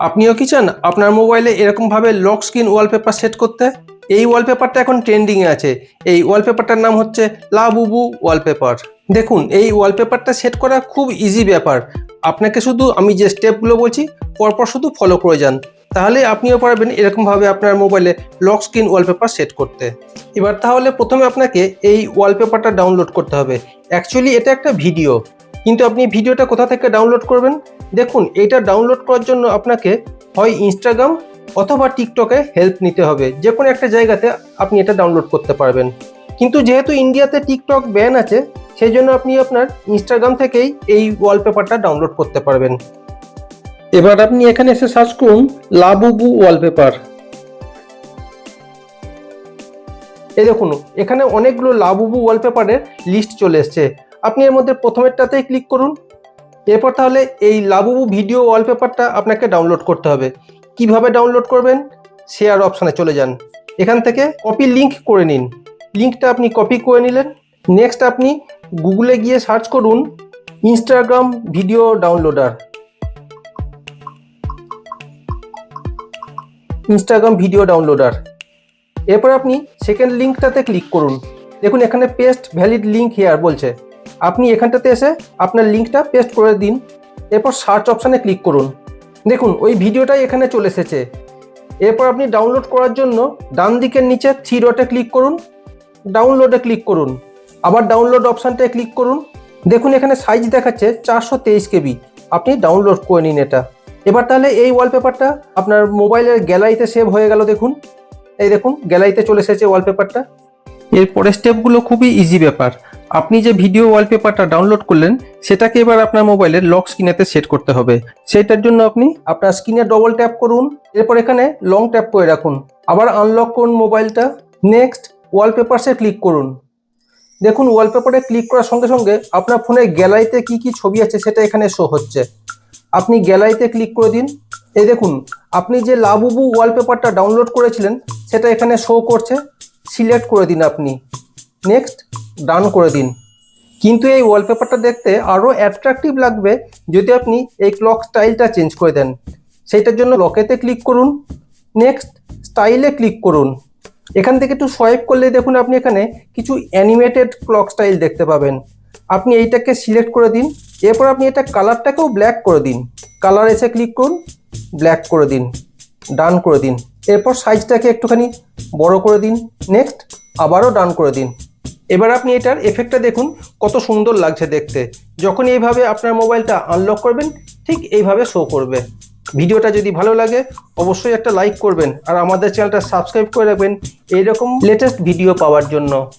আপনিও কি চান আপনার মোবাইলে এরকমভাবে লক স্ক্রিন ওয়ালপেপার সেট করতে? এই ওয়ালপেপারটা এখন ট্রেন্ডিংয়ে আছে। এই ওয়ালপেপারটার নাম হচ্ছে লাবুবু ওয়ালপেপার দেখুন, এই ওয়ালপেপারটা সেট করা খুব ইজি ব্যাপার। আপনাকে শুধু আমি যে স্টেপগুলো বলছি, পরপর শুধু ফলো করে যান। তাহলে আপনিও পারবেন এরকমভাবে আপনার মোবাইলে লক স্ক্রিন ওয়ালপেপার সেট করতে। এবার তাহলে প্রথমে আপনাকে এই ওয়ালপেপারটা ডাউনলোড করতে হবে। অ্যাকচুয়ালি এটা একটা ভিডিও কিন্তু আপনি ভিডিওটা কোথা থেকে ডাউনলোড করবেন? দেখুন, এটা ডাউনলোড করার জন্য আপনাকে হয় ইনস্টাগ্রাম অথবা টিকটকে হেল্প নিতে হবে। যে কোনো একটা জায়গাতে আপনি এটা ডাউনলোড করতে পারবেন। কিন্তু যেহেতু ইন্ডিয়াতে টিকটক ব্যান আছে সেই জন্য আপনি আপনার ইনস্টাগ্রাম থেকেই এই ওয়ালপেপারটা ডাউনলোড করতে পারবেন। এবার আপনি এখানে এসে সার্চ করুন লাবুবু ওয়ালপেপার এই দেখুন, এখানে অনেকগুলো লাবুবু ওয়ালপেপারের লিস্ট চলে এসছে। আপনি এর মধ্যে প্রথমেরটাতেই ক্লিক করুন। এরপর তাহলে এই লাবুবু ভিডিও ওয়ালপেপারটা আপনাকে ডাউনলোড করতে হবে। কীভাবে ডাউনলোড করবেন? শেয়ার অপশানে চলে যান। এখান থেকে কপি লিঙ্ক করে নিন। লিঙ্কটা আপনি কপি করে নিলেন। নেক্সট আপনি গুগলে গিয়ে সার্চ করুন Instagram video downloader Instagram video downloader এরপর আপনি সেকেন্ড লিঙ্কটাতে ক্লিক করুন। দেখুন এখানে পেস্ট ভ্যালিড লিঙ্ক হেয়ার বলছে। আপনি এখানটাতে এসে আপনার লিঙ্কটা পেস্ট করে দিন। এরপর সার্চ অপশানে ক্লিক করুন। দেখুন, ওই ভিডিওটাই এখানে চলে এসেছে। এরপর আপনি ডাউনলোড করার জন্য ডান দিকের নিচে থ্রি ডটে ক্লিক করুন। ডাউনলোডে ক্লিক করুন। আবার ডাউনলোড অপশানটায় ক্লিক করুন। দেখুন, এখানে সাইজ দেখাচ্ছে চারশো তেইশ কেবি। আপনি ডাউনলোড করে নিন এটা। এবার তাহলে এই ওয়ালপেপারটা আপনার মোবাইলের গ্যালারিতে সেভ হয়ে গেল দেখুন। এই দেখুন, গ্যালারিতে চলে এসেছে ওয়ালপেপারটা। এরপরের স্টেপগুলো খুবই ইজি ব্যাপার। আপনি যে ভিডিও ওয়ালপেপারটা ডাউনলোড করলেন, সেটাকে এবার আপনার মোবাইলের লক স্ক্রিনেতে সেট করতে হবে। সেটার জন্য আপনি আপনার স্ক্রিনে ডবল ট্যাপ করুন, এরপর এখানে লং ট্যাপ করে রাখুন। আবার আনলক করুন মোবাইলটা নেক্সট ওয়ালপেপারসে ক্লিক করুন। দেখুন ওয়ালপেপারে ক্লিক করার সঙ্গে সঙ্গে আপনার ফোনের গ্যালারিতে কি কি ছবি আছে সেটা এখানে শো হচ্ছে। আপনি গ্যালারিতে ক্লিক করে দিন। এই দেখুন, আপনি যে লাবুবু ওয়ালপেপারটা ডাউনলোড করেছিলেন, সেটা এখানে শো করছে। সিলেক্ট করে দিন আপনি। নেক্সট ডান করে দিন। কিন্তু এই ওয়ালপেপারটা দেখতে আরও অ্যাট্রাকটিভ লাগবে যদি আপনি এই ক্লক স্টাইলটা চেঞ্জ করে দেন। সেইটার জন্য লকেতে ক্লিক করুন। নেক্সট স্টাইলে ক্লিক করুন। এখান থেকে একটু সোয়াইপ করলে দেখুন আপনি এখানে কিছু অ্যানিমেটেড ক্লক স্টাইল দেখতে পাবেন। আপনি এইটাকে সিলেক্ট করে দিন। এরপর আপনি এটা কালারটাকেও ব্ল্যাক করে দিন। কালার এসে ক্লিক করুন ব্ল্যাক করে দিন। ডান করে দিন। এরপর সাইজটাকে একটুখানি বড় করে দিন। নেক্সট আবারও ডান করে দিন। এবার আপনি এটার এফেক্টটা দেখুন, কত সুন্দর লাগছে দেখতে। যখন এইভাবে আপনার মোবাইলটা আনলক করবেন, ঠিক এইভাবে শো করবে। ভিডিওটা যদি ভালো লাগে, অবশ্যই একটা লাইক করবেন, আর আমাদের চ্যানেলটা সাবস্ক্রাইব করে রাখবেন। এইরকম লেটেস্ট ভিডিও পাওয়ার জন্য।